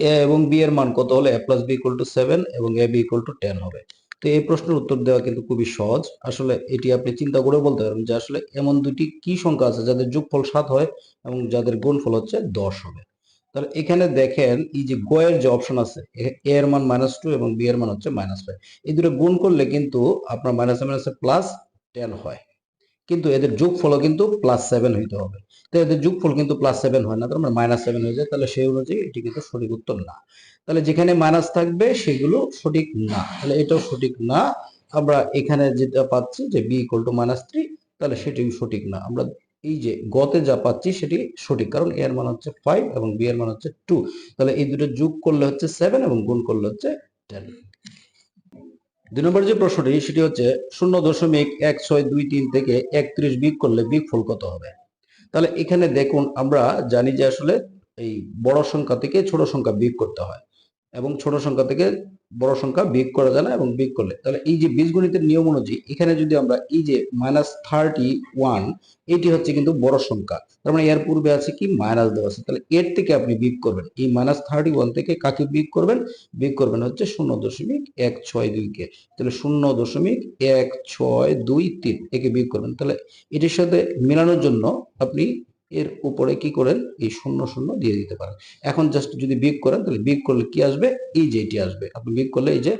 এ এবং বি এর মান কত হলে A plus B equal to seven এবং A B equal to ten হবে? তো এই প্রশ্নের উত্তর দেওয়া কিন্তু খুবই সহজ। আসলে এটি আপনি চিন্তা করে বলতে পারেন যে আসলে এমন দুটি কি সংখ্যা আছে যাদের যোগফল সাত হয় এবং যাদের গুণফল হচ্ছে দশ হবে। তাহলে এখানে দেখেন এই যে গয়ের যে অপশন আছে, এ এর মান মাইনাস টু এবং বি এর মান হচ্ছে মাইনাস ফাইভ এই দুটো গুণ করলে কিন্তু আপনার মাইনাসে মাইনাসে প্লাস টেন হয়। কিন্তু এদের যোগফলও কিন্তু প্লাস সেভেন হইতে হবে। তো এদের যোগফল কিন্তু প্লাস সেভেন হয় না, তার মানে মাইনাস সেভেন হয়ে যায়, তাহলে সেই অনুযায়ী এটি কিন্তু সঠিক উত্তর না। তাহলে যেখানে মাইনাস থাকবে সেগুলো সঠিক না, তাহলে এটাও সঠিক না। আমরা এখানে যেটা পাচ্ছি যে B equal to minus three তাহলে সেটিও সঠিক না। আমরা এই যে গতে যা পাচ্ছি সেটি সঠিক, কারণ এর মান হচ্ছে ফাইভ এবং বি এর মান হচ্ছে টু তাহলে এই দুটো যোগ করলে হচ্ছে সেভেন এবং গুণ করলে হচ্ছে টেন দুই নম্বর যে প্রশ্নটি, সেটি হচ্ছে শূন্য দশমিক এক ছয় দুই তিন থেকে একত্রিশ বিগ করলে বিগ ফুল কত হবে? তাহলে এখানে দেখুন, আমরা জানি যে আসলে এই বড় সংখ্যা থেকে ছোট সংখ্যা বিগ করতে হয় এবং ছোট সংখ্যা থেকে বড় সংখ্যা বিগ করা যায় না এবং বিগ করলে। তাহলে এই যে বীজগণিতের নিয়ম অনুযায়ী, এখানে যদি আমরা এই যে মাইনাস থার্টি ওয়ান এটি হচ্ছে কিন্তু বড় সংখ্যা। তার মানে এর পূর্বে আছে কি? মাইনাস দেওয়া আছে। তাহলে এর থেকে আপনি বিগ করবেন। এই মাইনাস থার্টি ওয়ান থেকে কাকে বিগ করবেন? বিগ করবেন হচ্ছে শূন্য দশমিক এক ছয় দুইকে তাহলে শূন্য দশমিক এক ছয় দুই তিন একে বিয়োগ করবেন। তাহলে এটির সাথে মেলানোর জন্য আপনি এর উপরে কি করেন? এই শূন্য শূন্য দিয়ে দিতে পারেন। এখন জাস্ট যদি বিয়োগ করেন, তাহলে বিয়োগ করলে কি আসবে? এই যে এটি আসবে। আপনি বিয়োগ করলে এই যে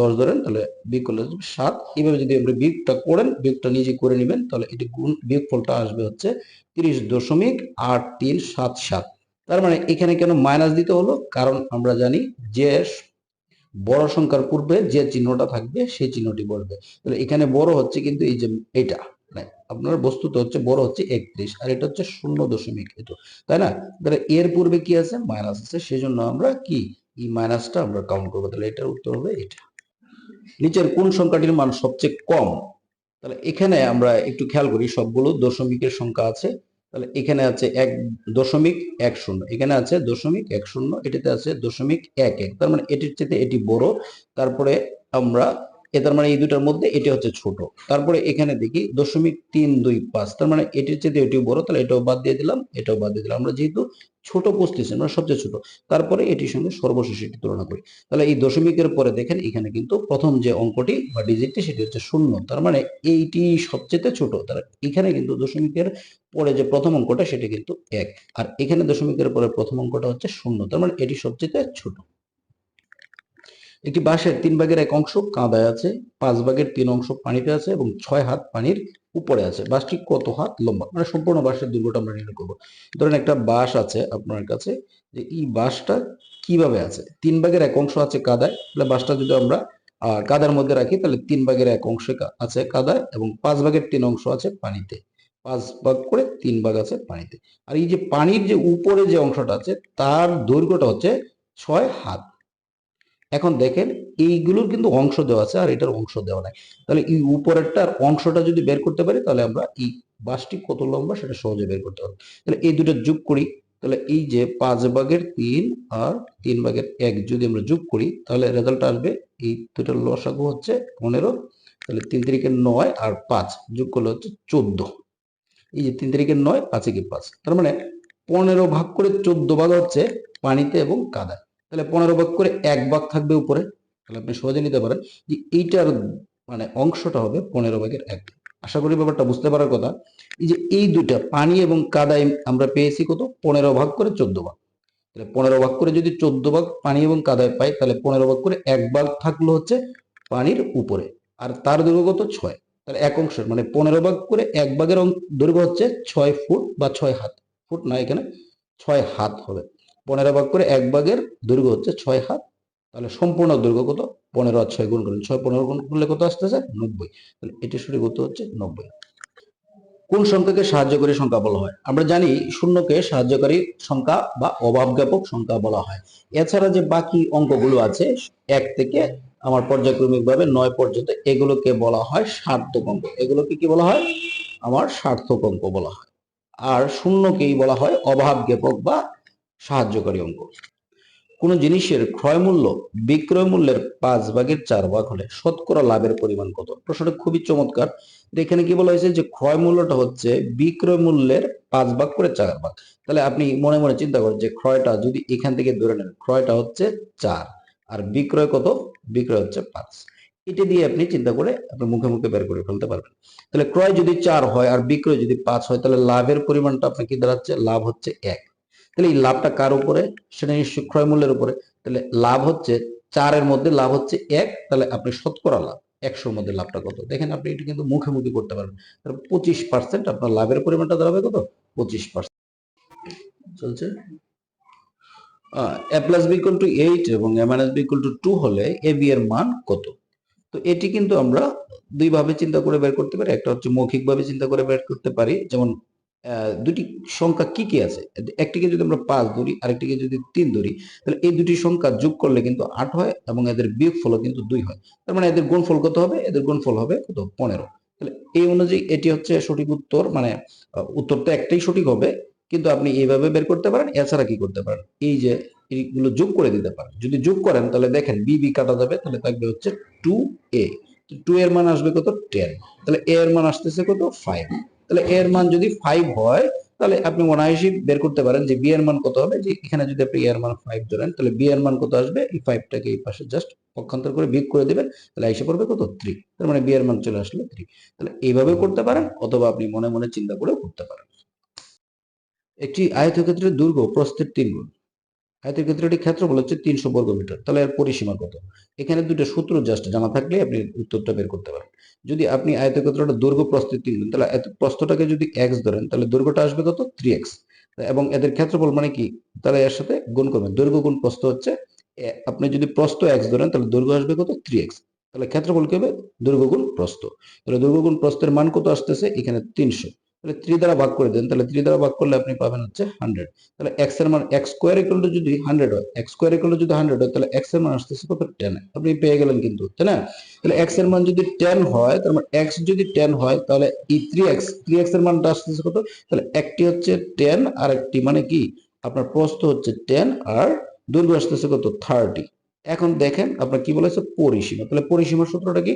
দশ ধরেন, তাহলে বিয়োগ করলে আসবে সাত। এইভাবে যদি আপনি বিগটা করেন বিগটা নিজে করে নেবেন, তাহলে এটি গুণ বিয়োগ ফলটা আসবে হচ্ছে তিরিশ দশমিক আট তিন সাত সাত। তার মানে এখানে কেন মাইনাস দিতে হলো? কারণ আমরা জানি যে বড় সংখ্যার পূর্বে যে চিহ্নটা থাকবে, সেই চিহ্নটি বসবে। তাহলে এখানে বড় হচ্ছে কিন্তু এই যে এটা। আপনার বস্তুত হচ্ছে বড় হচ্ছে একত্রিশ, আর এটা হচ্ছে শূন্য দশমিক এটু তাই না? তাহলে এর পূর্বে কি আছে? মাইনাস আছে, সেজন্য আমরা কি? এই মাইনাসটা আমরা কাউন্ট করব, তাহলে এটার উত্তর হবে এটা। নিচের কোন সংখ্যাটির মান সবচেয়ে কম? তাহলে এখানে আমরা একটু খেয়াল করি, সবগুলো দশমিকের সংখ্যা আছে, তাহলে এখানে আছে এক দশমিক এক শূন্য, এখানে আছে দশমিক এক শূন্য, এটিতে আছে দশমিক এক এক, তার মানে এটির চেয়ে এটি বড়, তারপরে আমরা এ তার মানে এই দুটার মধ্যে এটি হচ্ছে ছোট। তারপরে এখানে দেখি দশমিক তিন দুই পাঁচ, তার মানে এটির চেয়ে এটিও বড়, তাহলে এটাও বাদ দিয়ে দিলাম, এটাও বাদ দিয়ে দিলাম। আমরা যেহেতু ছোট বুঝতেছি, আমরা সবচেয়ে ছোট, তারপরে এটির সঙ্গে সর্বশেষ এটি তুলনা করি। তাহলে এই দশমিকের পরে দেখেন, এখানে কিন্তু প্রথম যে অঙ্কটি বা ডিজিটটি, সেটি হচ্ছে শূন্য, তার মানে এইটি সবচেয়ে ছোট তার এখানে কিন্তু দশমিকের পরে যে প্রথম অঙ্কটা, সেটি কিন্তু এক, আর এখানে দশমিকের পরে প্রথম অঙ্কটা হচ্ছে শূন্য, তার মানে এটি সবচেয়ে ছোট। একটি বাঁশের তিন ভাগের এক অংশ কাঁদায় আছে, পাঁচ ভাগের তিন অংশ পানিতে আছে এবং ছয় হাত পানির উপরে আছে। বাঁশটি কত হাত লম্বা? মানে সম্পূর্ণ বাঁশের দৈর্ঘ্যটা আমরা নির্ণয় করব। ধরেন একটা বাঁশ আছে আপনার কাছে, যে এই বাঁশটা কীভাবে আছে? তিন ভাগের এক অংশ আছে কাদায়, তাহলে বাঁশটা যদি আমরা কাদার মধ্যে রাখি, তাহলে তিন ভাগের এক অংশে আছে কাদায় এবং পাঁচ ভাগের তিন অংশ আছে পানিতে। পাঁচ ভাগ করে তিন ভাগ আছে পানিতে। আর এই যে পানির যে উপরে যে অংশটা আছে, তার দৈর্ঘ্যটা হচ্ছে ছয় হাত। এখন দেখেন এইগুলোর কিন্তু অংশ দেওয়া আছে আর এটার অংশ দেওয়া নাই। তাহলে এই উপরেরটার অংশটা যদি বের করতে পারি, তাহলে আমরা এই বাসটি কত লম্বা সেটা সহজে বের করতে পারব। তাহলে এই দুটো যোগ করি, তাহলে এই যে পাঁচ ভাগের তিন আর তিন ভাগের এক যদি আমরা যোগ করি, তাহলে রেজাল্ট আসবে এই দুটোর লসাগু হচ্ছে পনেরো, তাহলে তিন তারিখের নয় আর পাঁচ যোগ করলে হচ্ছে চোদ্দ। এই যে তিন তারিখের নয়, পাঁচে কি পাঁচ? তার মানে পনেরো ভাগ করে চোদ্দ ভাগ হচ্ছে পানিতে এবং কাদায়। তাহলে পনেরো ভাগ করে এক ভাগ থাকবে উপরে। তাহলে আপনি সহজে নিতে পারেন যে এইটার মানে অংশটা হবে পনেরো ভাগের এক আশা করি ব্যাপারটা বুঝতে পারার কথা। এই যে এই দুইটা, পানি এবং কাদায় আমরা পেয়েছি কত? পনেরো ভাগ করে চোদ্দ ভাগ। তাহলে পনেরো ভাগ করে যদি চোদ্দ ভাগ পানি এবং কাদায় পাই, তাহলে পনেরো ভাগ করে এক ভাগ থাকল হচ্ছে পানির উপরে। আর তার দৈর্ঘ্য কত? ছয়। তাহলে এক অংশের মানে পনেরো ভাগ করে এক ভাগের দৈর্ঘ্য হচ্ছে ছয় ফুট বা ছয় হাত। ফুট না এখানে, ছয় হাত হবে। পনেরো ভাগ করে এক ভাগের দৈর্ঘ্য হচ্ছে ছয় হাত। তাহলে সম্পূর্ণ দৈর্ঘ্য কত? পনেরো আর ছয় গুণ করেন ছয় পনেরো গুণ করলে কত আসতেছে? নব্বই। তাহলে এটি সঠিক উত্তর হচ্ছে নব্বই। কোন সংখ্যাকে সাহায্যকারী সংখ্যা বলা হয়? আমরা জানি শূন্যকে সাহায্যকারী সংখ্যা বা অভাব জ্ঞাপক সংখ্যা বলা হয়। এছাড়া যে বাকি অঙ্কগুলো আছে, এক থেকে আমার পর্যায়ক্রমিক ভাবে নয় পর্যন্ত এগুলোকে বলা হয় সার্থক অঙ্ক। এগুলোকে কি বলা হয়? আমার সার্থক অঙ্ক বলা হয়। আর শূন্যকেই বলা হয় অভাব জ্ঞাপক বা সাহায্যকারী অঙ্ক কোন জিনিসের ক্রয় মূল্য, বিক্রয় মূল্যের পাঁচ ভাগের চার ভাগ হলে শতকরা লাভের পরিমাণ কত? প্রশ্নটা খুবই চমৎকার। এখানে কি বলা হয়েছে যে, ক্রয় মূল্যটা হচ্ছে বিক্রয় মূল্যের পাঁচ ভাগ করে চার ভাগ। তাহলে আপনি মনে মনে চিন্তা করেন যে, ক্রয়টা যদি এখান থেকে ধরে নেন, ক্রয়টা হচ্ছে চার। আর বিক্রয় কত? বিক্রয় হচ্ছে পাঁচ। এটা দিয়ে আপনি চিন্তা করে আপনি মুখে মুখে বের করে ফেলতে পারবেন। তাহলে ক্রয় যদি চার হয় আর বিক্রয় যদি পাঁচ হয়, তাহলে লাভের পরিমাণটা আপনার কি দাঁড়াচ্ছে? লাভ হচ্ছে এক। তাহলে এই লাভটা কার উপরে? সেটা নিশ্চয়ই ক্রয় মূল্যের উপরে। তাহলে লাভ হচ্ছে চারের মধ্যে লাভ হচ্ছে এক, তাহলে আপনি শতকরা লাভ। একশোর মধ্যে লাভটা কত? দেখেন আপনি এটা কিন্তু মুখে মুখে করতে পারবেন। তাহলে পঁচিশ পার্সেন্ট আপনার লাভের পরিমাণটা দাঁড়াবে কত? পঁচিশ পার্সেন্ট চলছে? A plus B to eight এবং A minus B equal to two হলে এ বি এর মান কত? তো এটি কিন্তু আমরা দুইভাবে চিন্তা করে বের করতে পারি। একটা হচ্ছে মৌখিক ভাবে চিন্তা করে বের করতে পারি। যেমন দুটি সংখ্যা কি কি আছে? একটিকে যদি আমরা পাঁচ ধরি, আরেকটিকে যদি তিন ধরি, তাহলে এই দুটি সংখ্যা যোগ করলে কিন্তু আট হয় এবং এদের বিয়োগ ফলও কিন্তু দুই হয়। তার মানে এদের গুণফল কত হবে? এদের গুণফল হবে কত? পনেরো। তাহলে এই অনুযায়ী এটি হচ্ছে সঠিক উত্তর মানে উত্তর তো একটাই সঠিক হবে, কিন্তু আপনি এইভাবে বের করতে পারেন, এছাড়া কি করতে পারেন? এই যে এইগুলো যোগ করে দিতে পারেন। যদি যোগ করেন, তাহলে দেখেন বি বি কাটা যাবে, তাহলে থাকবে হচ্ছে টু এ টু এর মান আসবে কত? টেন তাহলে এ এর মান আসতেছে কত? ফাইভ তাহলে এর মান যদি ফাইভ হয়, তাহলে আপনি অনায়াসই বের করতে পারেন যে বি এর মান কত হবে? যে এখানে যদি আপনি এর মান ফাইভ ধরেন, তাহলে বি এর মান কত আসবে? এই ফাইভটাকে এই পাশে জাস্ট পক্ষান্তর করে বিয়োগ করে দেবেন, তাহলে এসে পড়বে কত? থ্রি তার মানে বি এর মান চলে আসলো থ্রি তাহলে এইভাবে করতে পারেন, অথবা আপনি মনে মনে চিন্তা করে করতে পারেন। একটি আয়তক্ষেত্রের দুর্গ, প্রস্থের তিন গুণ। আয়তক্ষেত্রটির ক্ষেত্রফল হচ্ছে তিনশো বর্গ মিটার তাহলে এর পরিসীমা কত? এখানে দুটো সূত্র জাস্ট জানা থাকলে আপনি উত্তরটা বের করতে পারেন। যদি আপনি আয়তক্ষেত্রটা দৈর্ঘ্য প্রস্থের তিন গুণ তাহলে প্রস্থটাকে যদি এক্স ধরেন, তাহলে দৈর্ঘ্যটা আসবে কত? থ্রি এক্স এবং এদের ক্ষেত্রফল মানে কি? তাহলে এর সাথে গুণ করবেন। দৈর্ঘ্য গুণ প্রস্থ হচ্ছে আপনি যদি প্রস্থ এক্স ধরেন, তাহলে দৈর্ঘ্য আসবে কত? থ্রি এক্স তাহলে ক্ষেত্রফল কি হবে? দৈর্ঘ্য গুণ প্রস্থ। তাহলে দৈর্ঘ্য গুণ প্রস্থের মান কত আসতেছে? এখানে তিনশো। তাহলে থ্রি দ্বারা ভাগ করে দেন, তাহলে থ্রি দ্বারা ভাগ করলে আপনি পাবেন হচ্ছে হান্ড্রেড তাহলে এক্সের মান এক্স স্কোয়ার ইকুয়াল টু যদি হান্ড্রেড হয় এক্স স্কোয়ার ইকুয়াল টু যদি হান্ড্রেড হয়, তাহলে এক্সের মান আসতেছে কত? টেন আপনি পেয়ে গেলেন কিন্তু, তাই না? তাহলে এক্সের মান যদি টেন হয়, তার মানে এক্স যদি টেন হয়, তাহলে এই থ্রি এক্স থ্রি এক্সের মানটা আসতেছে কত? তাহলে একটি হচ্ছে টেন আর একটি মানে কি? আপনার প্রস্থ হচ্ছে টেন আর দৈর্ঘ্য আসতেছে কত? থার্টি এখন দেখেন আপনার কি বলেছে? পরিসীমা। তাহলে পরিসীমার সূত্রটা কি?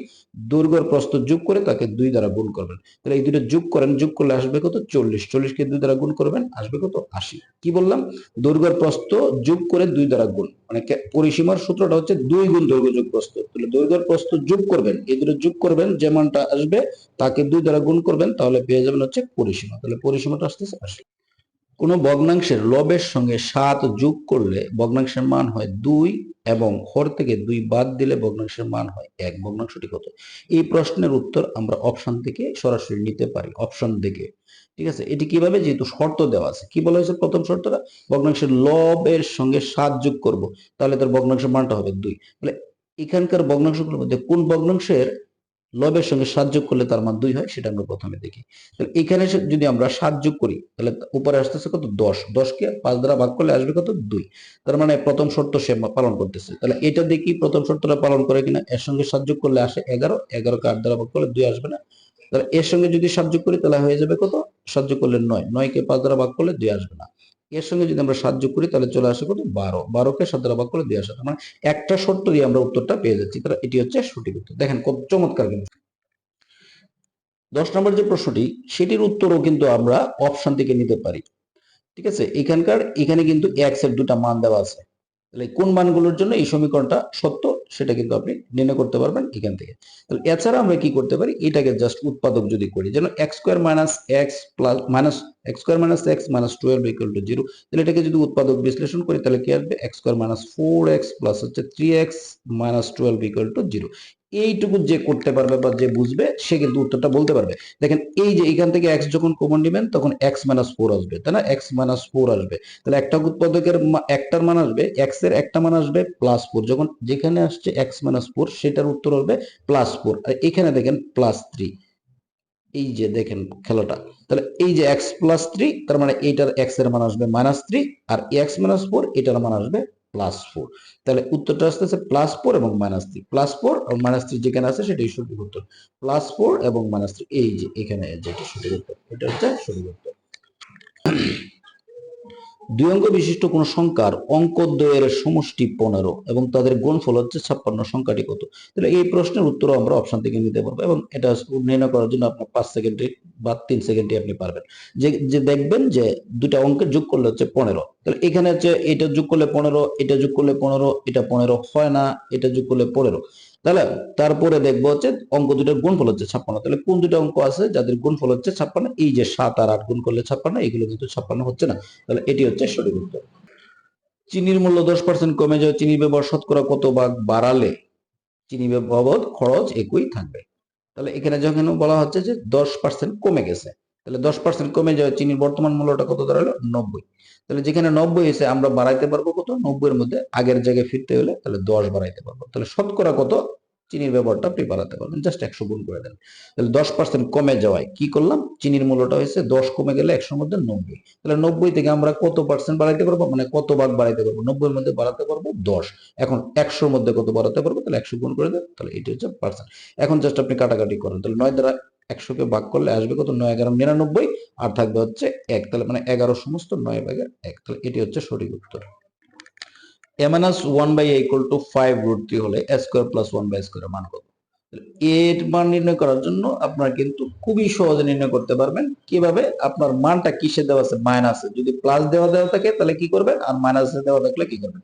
দৈর্ঘ্যের প্রস্থ যোগ করে তাকে দুই দ্বারা গুণ করবেন। তাহলে এই দুটো যোগ করেন, যোগ করলে আসবে কত? চল্লিশ। চল্লিশকে দুই দ্বারা গুণ করবেন, আসবে কত? আশি। কি বললাম? দৈর্ঘ্যের প্রস্থ যোগ করে দুই দ্বারা গুণ। মানে পরিসীমার সূত্রটা হচ্ছে দুই গুণ দৈর্ঘ্য যোগ প্রস্থ। তাহলে দৈর্ঘ্যের প্রস্থ যোগ করবেন, এই দুটো যোগ করবেন যে মানটা আসবে, তাকে দুই দ্বারা গুণ করবেন, তাহলে পেয়ে যাবেন হচ্ছে পরিসীমা। তাহলে পরিসীমাটা আসতেছে আশি কোনো ভগ্নাংশের লবের সঙ্গে সাত যোগ করলে ভগ্নাংশের মান হয় দুই এবং হর থেকে দুই বাদ দিলে ভগ্নাংশের মান হয় এক। ভগ্নাংশটি কত এই প্রশ্নের উত্তর আমরা অপশন থেকে সরাসরি নিতে পারি অপশন দেখে। ঠিক আছে? এটি কীভাবে? যেহেতু শর্ত দেওয়া আছে। কি বলা হয়েছে প্রথম শর্তটা? ভগ্নাংশের লবের সঙ্গে সাত যোগ করব, তাহলে তার ভগ্নাংশের মানটা হবে দুই। তাহলে এখানকার ভগ্নাংশগুলোর মধ্যে কোন ভগ্নাংশের লবের সঙ্গে সাত যোগ করলে তার মান দুই হয়, সেটা আমরা প্রথমে দেখি। তাহলে এখানে যদি আমরা সাত যোগ করি, তাহলে উপরে আসতেছে কত? দশ। দশকে পাঁচ দ্বারা ভাগ করলে আসবে কত? দুই। তার মানে প্রথম শর্ত সে পালন করতেছে। তাহলে এটা দেখি প্রথম শর্তটা পালন করে কিনা? এর সঙ্গে সাত যোগ করলে আসে এগারো। এগারোকে আট দ্বারা ভাগ করলে দুই আসবে না। তাহলে এর সঙ্গে যদি সাত যোগ করি, তাহলে হয়ে যাবে কত? সাত যোগ করলে নয়। নয়কে পাঁচ দ্বারা ভাগ করলে দুই আসবে না। এর সঙ্গে যদি আমরা সাহায্য করি, তাহলে চলে আসে কত? বারো। বারোকে সাত ভাগ করলে দুই আসে। মানে একটা শর্ত দিয়ে আমরা উত্তরটা পেয়ে যাচ্ছি। তাহলে এটি হচ্ছে সঠিক উত্তর। দেখেন কত চমৎকার কিন্তু। দশ নম্বর যে প্রশ্নটি, সেটির উত্তরও কিন্তু আমরা অপশন থেকে নিতে পারি। ঠিক আছে? এখানকার, এখানে কিন্তু এক্সের দুটা মান দেওয়া আছে। তাহলে কোন মানগুলোর জন্য এই সমীকরণটা সত্য সেটা কিন্তু আপনি নির্ণয় করতে পারবেন এখান থেকে। তাহলে এছাড়া আমরা কি করতে পারি? এটাকে জাস্ট উৎপাদক যদি করি, যেন X square minus X plus minus X square minus X minus twelve equal to zero তাহলে এটাকে যদি উৎপাদক বিশ্লেষণ করি, তাহলে কি আসবে? X square minus four X plus হচ্ছে three X minus twelve equal to zero এইটুকু যে করতে পারবে বা যে বুঝবে, সে কিন্তু উত্তরটা বলতে পারবে। দেখেন, এই যে এখান থেকে এক্স যখন কমন নেবেন, তখন এক্স মাইনাস ফোর আসবে, তাই না? এক্স মাইনাস ফোর আসবে। তাহলে একটা উৎপাদকের একটার মান আসবে এক্সের একটা মান আসবে প্লাস ফোর যখন যেখানে আসছে এক্স মাইনাস ফোর সেটার উত্তর হবে প্লাস ফোর আর এখানে দেখেন প্লাস থ্রি এই যে দেখেন খেলাটা। তাহলে এই যে এক্স প্লাস থ্রি তার মানে এইটার এক্সের মান আসবে মাইনাস থ্রি আর এক্স মাইনাস ফোর এটার মান আসবে প্লাস ফোর তাহলে উত্তরটা আসতেছে প্লাস ফোর এবং মাইনাস থ্রি প্লাস ফোর এবং মাইনাস থ্রি যেখানে আছে সেটাই সঠিক উত্তর। প্লাস ফোর এবং মাইনাস থ্রি এই যে এখানে যেটা সঠিক উত্তর, এটা হচ্ছে সঠিক উত্তর। দুই অঙ্ক বিশিষ্ট কোন সংখ্যার অঙ্ক দ্বয়ের সমষ্টি পনেরো এবং তাদের গুণফল হচ্ছে ছাপ্পান্ন। সংখ্যাটি কত? তাহলে এই প্রশ্নের উত্তরও আমরা অপশন থেকে নিতে পারব এবং এটা নির্ণয় করার জন্য আপনার পাঁচ সেকেন্ডে বা তিন সেকেন্ডে আপনি পারবেন। যে যে দেখবেন যে দুটা অঙ্কের যোগ করলে হচ্ছে পনেরো। তাহলে এখানে হচ্ছে এটা যোগ করলে পনেরো, এটা যোগ করলে পনেরো, এটা পনেরো হয় না, এটা যোগ করলে পনেরো। তাহলে তারপরে দেখব হচ্ছে অঙ্ক দুটোর গুণফল হচ্ছে ছাপ্পান্ন। তাহলে কোন দুটো অঙ্ক আছে যাদের গুণফল হচ্ছে ছাপ্পান্ন? এই যে সাত আর আট গুণ করলে ছাপ্পান্ন, এগুলো কিন্তু ছাপ্পান্ন হচ্ছে না। তাহলে এটি হচ্ছে সঠিক উত্তর। চিনির মূল্য দশ পার্সেন্ট কমে যায় চিনির ব্যবহার শতকরা কত ভাগ বাড়ালে? চিনি বাবদ খরচ একই থাকবে। তাহলে এখানে যখন বলা হচ্ছে যে দশ পার্সেন্ট কমে গেছে। তাহলে দশ পার্সেন্ট কমে যায় চিনির বর্তমান মূল্যটা কত দাঁড়াল? নব্বই। তাহলে যেখানে নব্বই এসে আমরা বাড়াইতে পারব কত? নব্বই এর মধ্যে আগের জায়গায় ফিরতে হলে তাহলে দশ বাড়াইতে পারব। তাহলে শতকরা কত? চিনির ব্যবহারটা আপনি বাড়াতে পারবেন। জাস্ট একশো গুণ করে দেন। তাহলে দশ পার্সেন্ট কমে যাওয়ায় কি করলাম? চিনির মূল্যটা হয়েছে দশ কমে গেলে একশোর মধ্যে নব্বই। তাহলে নব্বই থেকে আমরা কত পার্সেন্ট বাড়াইতে পারব? মানে কত ভাগ বাড়াইতে পারব? নব্বই এর মধ্যে বাড়াতে পারব দশ। এখন একশোর মধ্যে কত বাড়াতে পারব? তাহলে একশো গুণ করে দেন, তাহলে এটি হচ্ছে পার্সেন্ট এখন জাস্ট আপনি কাটাকাটি করেন। তাহলে নয় দ্বারা একশোকে ভাগ করলে আসবে কত? নয় এগারো নিরানব্বই। আর থাকবে হচ্ছে এক তাহলে মানে এগারো সমস্ত নয় ভাগের এক। তাহলে এটি হচ্ছে সঠিক উত্তর। A minus one by equal to five root three হলে A square plus one by square মান কত? এর মান নির্ণয় করার জন্য আপনারা কিন্তু খুবই সহজে নির্ণয় করতে পারবেন কীভাবে আপনার মানটা কিসে দেওয়া আছে? মাইনাসে যদি প্লাস দেওয়া দেওয়া থাকে তাহলে কি করবেন? আর মাইনাসে দেওয়া থাকলে কি করবেন?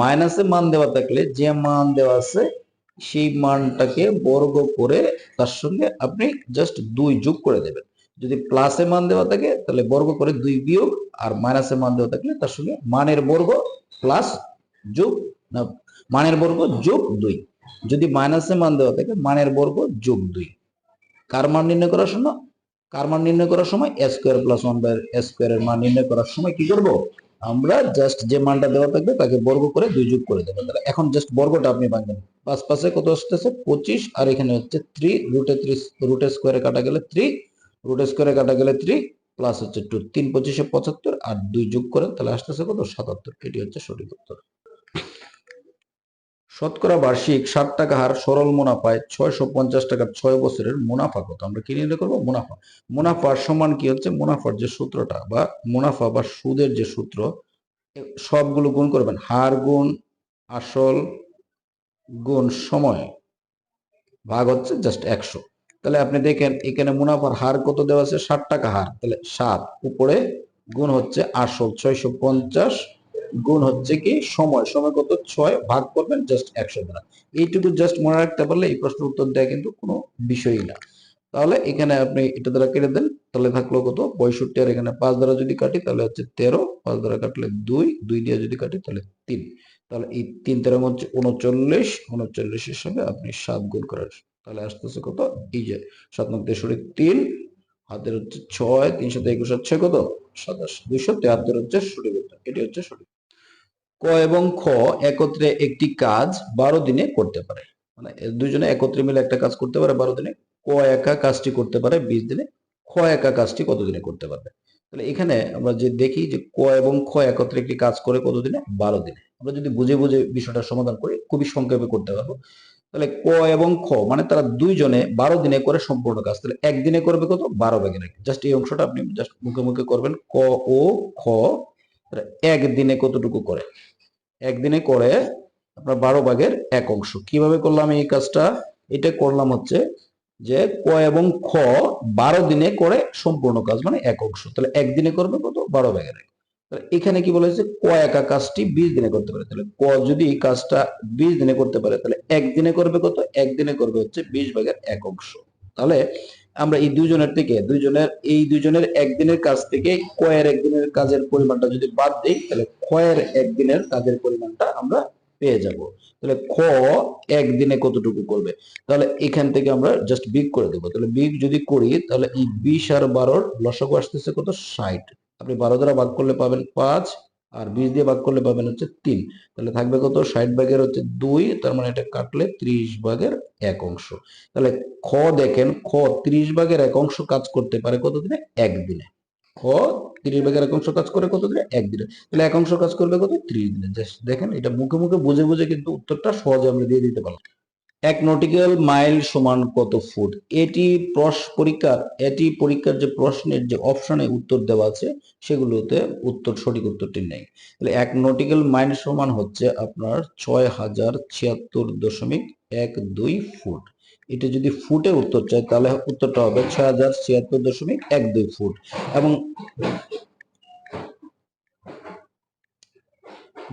মাইনাসে মান দেওয়া থাকলে যে মান দেওয়া আছে সেই মানটাকে বর্গ করে তার সঙ্গে আপনি জাস্ট দুই যোগ করে দেবেন। যদি প্লাসে মান দেওয়া থাকে, তাহলে বর্গ করে দুই বিয়োগ আর মাইনাসে মান দেওয়া থাকলে তার সঙ্গে মানের বর্গ প্লাস যোগ মানের বর্গ যোগ দুই। যদি মাইনাসে মান দেওয়া থাকে, মানের বর্গ যোগ দুই। কার মান নির্ণয় করার সময়? কার মান নির্ণয় করার সময়? A square plus one by square এর মান নির্ণয় করার সময় কি করব? আমরা জাস্ট যে মানটা দেওয়া থাকবে, তাকে বর্গ করে দুই যোগ করে দেবো। তাহলে এখন জাস্ট বর্গটা আপনি ভাঙবেন পাঁচ পাশে কত আসতেছে? পঁচিশ। আর এখানে হচ্ছে থ্রি রুটে থ্রি রুটে স্কোয়ারে কাটা গেলে থ্রি রুটে স্কোয়ারে কাটা গেলে থ্রি প্লাস হচ্ছে টু তিন পঁচিশে পঁচাত্তর আর দুই যোগ করেন তাহলে আসতেছে কত? সাতাত্তর। এটি হচ্ছে সঠিক উত্তর। শতকরা বার্ষিক ষাট টাকা হার সরল মুনাফায় ছয়শো পঞ্চাশ টাকার ছয় বছরের মুনাফা কত? আমরা কি নির্ণয় করব? মুনাফা। মুনাফার সমান কি হচ্ছে? মুনাফার যে সূত্রটা বা মুনাফা বা সুদের যে সূত্র সবগুলো গুণ করবেন। হার গুণ, আসল গুণ, সময়। ভাগ হচ্ছে জাস্ট একশো। তাহলে আপনি দেখেন, এখানে মুনাফার হার কত দেওয়া আছে? ষাট টাকা হার। তাহলে সাত উপরে গুণ হচ্ছে আসল, ছয়শো পঞ্চাশ গুণ হচ্ছে কি? সময়। সময় কত? ছয় ভাগ করবেন জাস্ট একশো দ্বারা। এইটুকু জাস্ট মনে রাখতে পারলে এই প্রশ্নের উত্তর দেওয়া কিন্তু কোনো বিষয়ই না। তাহলে এখানে আপনি এটা দ্বারা কেটে দেন, তাহলে থাকল কত? পঁয়ষট্টি, আর এখানে পাঁচ দ্বারা যদি কাটি, তাহলে হচ্ছে তেরো। পাঁচ দ্বারা কাটলে দুই দুই দিয়ে যদি কাটি, তাহলে তিন। তাহলে এই তিন তেরো হচ্ছে উনচল্লিশ। উনচল্লিশের সঙ্গে আপনি সাত গুণ করার তাহলে আসতেছে কত? এই যে সাত নয় তেষট্টি তিন, হাতের হচ্ছে ছয়, তিনশো একুশ হচ্ছে কত? সাতাশ, দুইশো তেহাত্তর হচ্ছে সঠিক উত্তর। এটি হচ্ছে সঠিক। ক এবং খ একত্রে একটি কাজ বারো দিনে করতে পারে। মানে দুজনে একত্রে মিলে একটা কাজ করতে পারে বারো দিনে। ক একা কাজটি করতে পারে বিশ দিনে। খ একা কাজটি কত দিনে করতে পারবে? তাহলে এখানে আমরা যে দেখি যে ক এবং খ একত্রে একটি কাজ করে কতদিনে বারো দিনে। আমরা যদি বুঝে বুঝে বিষয়টা সমাধান করি, খুবই সংক্ষেপে করতে পারব। তাহলে ক এবং খ মানে তারা দুইজনে বারো দিনে করে সম্পূর্ণ কাজ। তাহলে একদিনে করবে কত? বারো ভাগের জাস্ট এই অংশটা আপনি জাস্ট মুখে মুখে করবেন। ক ও খ একদিনে কতটুকু করে? একদিনে করে আপনার বারো ভাগের এক অংশ। কীভাবে করলাম এই কাজটা? এটা করলাম হচ্ছে যে ক এবং খ বারো দিনে করে সম্পূর্ণ কাজ মানে এক অংশ। তাহলে একদিনে করবে কত? বারো ভাগের তাহলে এখানে কি বলা হয়েছে, ক একা কাজটি বিশ দিনে করতে পারে। তাহলে ক যদি কাজটা বিশ দিনে করতে পারে, তাহলে একদিনে করবে কত? একদিনে করবে হচ্ছে বিশ ভাগের এক অংশ। তাহলে আমরা এই দুজনের থেকে দুইজনের এই দুইজনের একদিনের কাজ থেকে কয়ের একদিনের কাজের পরিমাণটা যদি বাদ দিই, তাহলে ক্ষয়ের একদিনের কাজের পরিমাণটা আমরা পেয়ে যাব। তাহলে খ একদিনে কতটুকু করবে? তাহলে এখান থেকে আমরা জাস্ট বিগ করে দেবো। তাহলে বিগ যদি করি, তাহলে এই বিশ আর বারোর লসক আসতেছে কত? ষাট। আপনি বারো দ্বারা ভাগ করলে পাবেন পাঁচ আর বিশ দিয়ে ভাগ করলে পাবেন হচ্ছে তিন। তাহলে থাকবে কত? ষাট ভাগের হচ্ছে দুই, তার মানে এটা কাটলে ত্রিশ ভাগের এক অংশ। তাহলে খ দেখেন, খ ত্রিশ ভাগের এক অংশ কাজ করতে পারে কতদিনে? একদিনে। খ ত্রিশ ভাগের এক অংশ কাজ করে কতদিনে? একদিনে। তাহলে এক অংশ কাজ করবে কত? ত্রিশ দিনে। দেখেন, এটা মুখে মুখে বুঝে বুঝে কিন্তু উত্তরটা সহজে আমরা দিয়ে দিতে পারলাম। এক নটিক্যাল মাইল সমান কত ফুট? এটি প্রশ্ন পরীক্ষার, এটি পরীক্ষার যে প্রশ্নের যে অপশনে উত্তর দেওয়া আছে, সেগুলোতে উত্তর, সঠিক উত্তরটি নেই। তাহলে এক নটিক্যাল মাইল সমান হচ্ছে আপনার ছয় হাজার ছিয়াত্তর দশমিক এক দুই ফুট। এটা যদি ফুটে উত্তর চাই তাহলে উত্তরটা হবে ছয় হাজার ছিয়াত্তর দশমিক এক দুই ফুট। এবং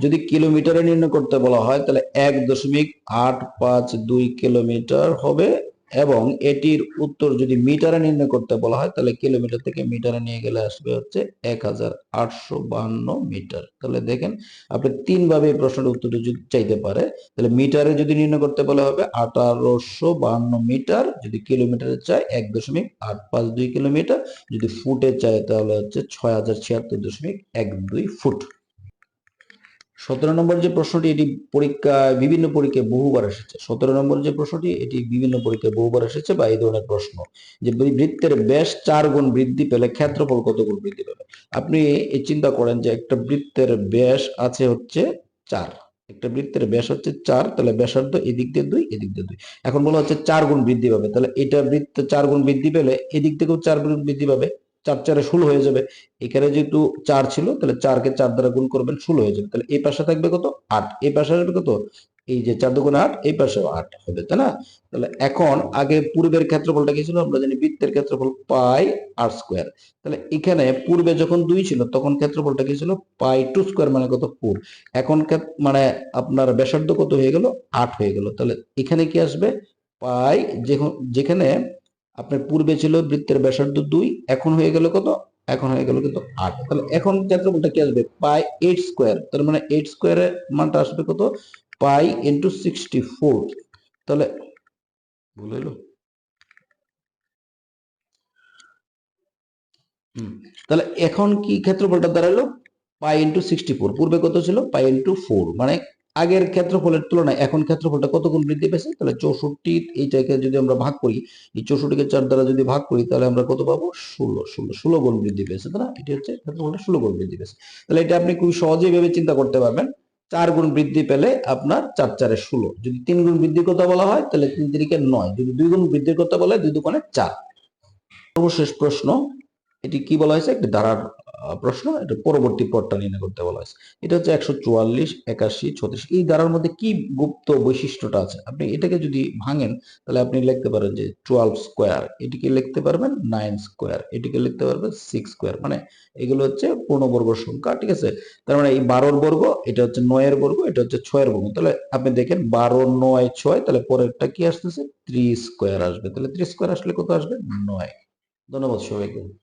যদি কিলোমিটারে নির্ণয় করতে বলা হয়, তাহলে এক দশমিক আট পাঁচ দুই কিলোমিটার হবে এবং এটির উত্তর যদি মিটারে নির্ণয় করতে বলা হয়, তাহলে কিলোমিটার থেকে মিটারে নিয়ে গেলে আসবে হচ্ছে এক মিটার। তাহলে দেখেন, আপনি তিন ভাবে এই প্রশ্নের উত্তরটি যদি চাইতে পারে, তাহলে মিটারে যদি নির্ণয় করতে বলা হবে, আঠারোশো বাহান্ন মিটার, যদি কিলোমিটারে চায় এক দশমিক আট পাঁচ দুই কিলোমিটার, যদি ফুটে চায় তাহলে হচ্ছে ছয় হাজার ছিয়াত্তর দশমিক এক দুই ফুট। সতেরো নম্বর যে প্রশ্নটি, এটি পরীক্ষা, বিভিন্ন পরীক্ষায় বহুবার এসেছে। সতেরো নম্বর যে প্রশ্নটি, এটি বিভিন্ন পরীক্ষায় বহুবার এসেছে বা এই ধরনের প্রশ্ন যে বৃত্তের ব্যাস চার গুণ বৃদ্ধি পেলে ক্ষেত্রফল কত গুণ বৃদ্ধি পাবে? আপনি এই চিন্তা করেন যে একটা বৃত্তের ব্যাস আছে হচ্ছে চার। একটা বৃত্তের ব্যাস হচ্ছে চার, তাহলে ব্যাসার্ধ এদিক দিয়ে দুই, এদিক দিয়ে দুই। এখন বলা হচ্ছে চার গুণ বৃদ্ধি পাবে, তাহলে এটা বৃত্ত চার গুণ বৃদ্ধি পেলে এদিক থেকেও চার গুণ বৃদ্ধি পাবে। চার চারে ষোলো হয়ে যাবে। এখানে যেহেতু চার ছিল, তাহলে চারকে চার দ্বারা গুণ করবেন, ষোলো হয়ে যাবে। তাহলে এই পাশে থাকবে কত? আট। এই পাশে আসবে কত? এই যে চার দুগুণ আট, এই পাশেও আট হবে, তাই না? তাহলে এখন আগে পূর্বের ক্ষেত্রফলটা কি ছিল? আমরা জানি বৃত্তের ক্ষেত্রফল পাই আর স্কোয়ার তাহলে এখানে পূর্বে যখন দুই ছিল, তখন ক্ষেত্রফলটা কি ছিল? পাই টু স্কোয়ার মানে কত? ফোর এখন মানে আপনার ব্যাসার্ধ কত হয়ে গেল? আট হয়ে গেল। তাহলে এখানে কি আসবে? পাই যেখ- যেখানে আপনার পূর্বে ছিল বৃত্তের ব্যাসার্ধ দুই, এখন হয়ে গেল কত? এখন হয়ে গেল কিন্তু আট। তাহলে এখন ক্ষেত্রফলটা কি আসবে? Pi eight square. তার মানে এইট স্কোয়ারের মানটা আসবে কত? Pi into sixty four. তাহলে ভুল হইল? তাহলে এখন কি ক্ষেত্রফলটা দাঁড়াল? Pi into sixty four. পূর্বে কত ছিল? Pi into four. মানে আগের ক্ষেত্রফলের তুলনায় এখন ক্ষেত্রফলটা কত গুণ বৃদ্ধি পেয়েছে? তাহলে চৌষট্টি, এইটাকে যদি আমরা ভাগ করি, এই চৌষট্টিকে চার দ্বারা যদি ভাগ করি, তাহলে আমরা কত পাবো? ষোলো ষোলো ষোলো গুণ বৃদ্ধি পেয়েছে, তাই না? এটি হচ্ছে ক্ষেত্রফলটা ষোলো গুণ বৃদ্ধি পেয়েছে। তাহলে এটা আপনি খুব সহজেই ভেবে চিন্তা করতে পারবেন। চার গুণ বৃদ্ধি পেলে আপনার চার চারে ষোলো। যদি তিন গুণ বৃদ্ধির কথা বলা হয়, তাহলে তিন তিরিকে নয়। যদি দুই গুণ বৃদ্ধির কথা বলা, দুই দুগুণে চার। সর্বশেষ প্রশ্ন, এটি কি বলা হয়েছে? একটি ধারার প্রশ্ন, এটা পরবর্তী পদটা নির্ণয় করতে বলা হয়েছে। এটা হচ্ছে একশো চুয়াল্লিশ, একাশি, ছত্রিশ, এই ধারার মধ্যে কি গুপ্ত বৈশিষ্ট্যটা আছে? আপনি এটাকে যদি ভাঙেন, তাহলে আপনি লিখতে পারেন যে টুয়েলভ স্কোয়ার এটিকে লিখতে পারবেন নাইন স্কোয়ার এটিকে লিখতে পারবেন সিক্স স্কোয়ার মানে এগুলো হচ্ছে পূর্ণবর্গ সংখ্যা, ঠিক আছে? তার মানে এই বারোর বর্গ, এটা হচ্ছে নয়ের বর্গ, এটা হচ্ছে ছয়ের বর্গ, তাহলে আপনি দেখেন বারো, নয়, ছয়, তাহলে পরেরটা কি আসতেছে? থ্রি স্কোয়ার আসবে, তাহলে থ্রি স্কোয়ার আসলে কত আসবে? নয়। ধন্যবাদ সবাইকে।